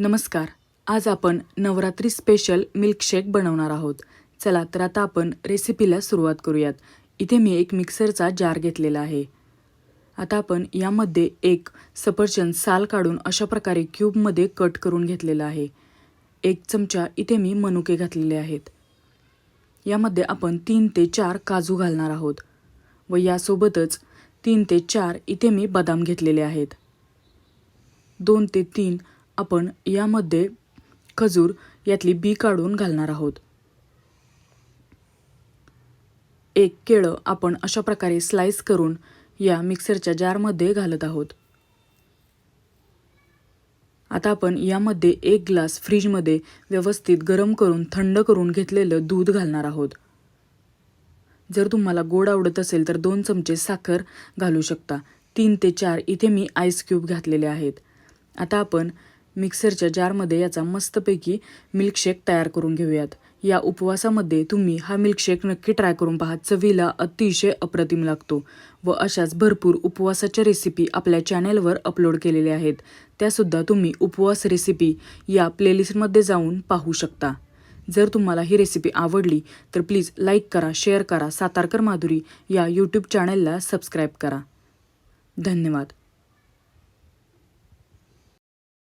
नमस्कार. आज आपण नवरात्री स्पेशल मिल्कशेक बनवणार आहोत. चला तर आता आपण रेसिपीला सुरुवात करूयात. इथे मी एक मिक्सरचा जार घेतलेला आहे. आता आपण यामध्ये एक सफरचंद साल काढून अशा प्रकारे क्यूबमध्ये कट करून घेतलेला आहे. एक चमचा इथे मी मनुके घातलेले आहेत. यामध्ये आपण तीन ते चार काजू घालणार आहोत व यासोबतच तीन ते चार इथे मी बदाम घेतलेले आहेत. दोन ते तीन आपण यामध्ये खजूर यातली बी काढून घालणार आहोत. एक केळं आपण अशा प्रकारे स्लाइस करून या मिक्सरच्या जारमध्ये घालत आहोत. आता आपण यामध्ये एक ग्लास फ्रीजमध्ये व्यवस्थित गरम करून थंड करून घेतलेलं दूध घालणार आहोत. जर तुम्हाला गोड आवडत असेल तर दोन चमचे साखर घालू शकता. तीन ते चार इथे मी आईस क्यूब घातलेले आहेत. आता आपण मिक्सरच्या जारमध्ये याचा मस्तपैकी मिल्कशेक तयार करून घेऊयात. या उपवासामध्ये तुम्ही हा मिल्कशेक नक्की ट्राय करून पहा. चवीला अतिशय अप्रतिम लागतो व अशाच भरपूर उपवासाच्या रेसिपी आपल्या चॅनेलवर अपलोड केलेल्या आहेत. त्यासुद्धा तुम्ही उपवास रेसिपी या प्लेलिस्टमध्ये जाऊन पाहू शकता. जर तुम्हाला ही रेसिपी आवडली तर प्लीज लाईक करा शेअर करा सातारकर माधुरी या यूट्यूब चॅनलला सबस्क्राईब करा. धन्यवाद.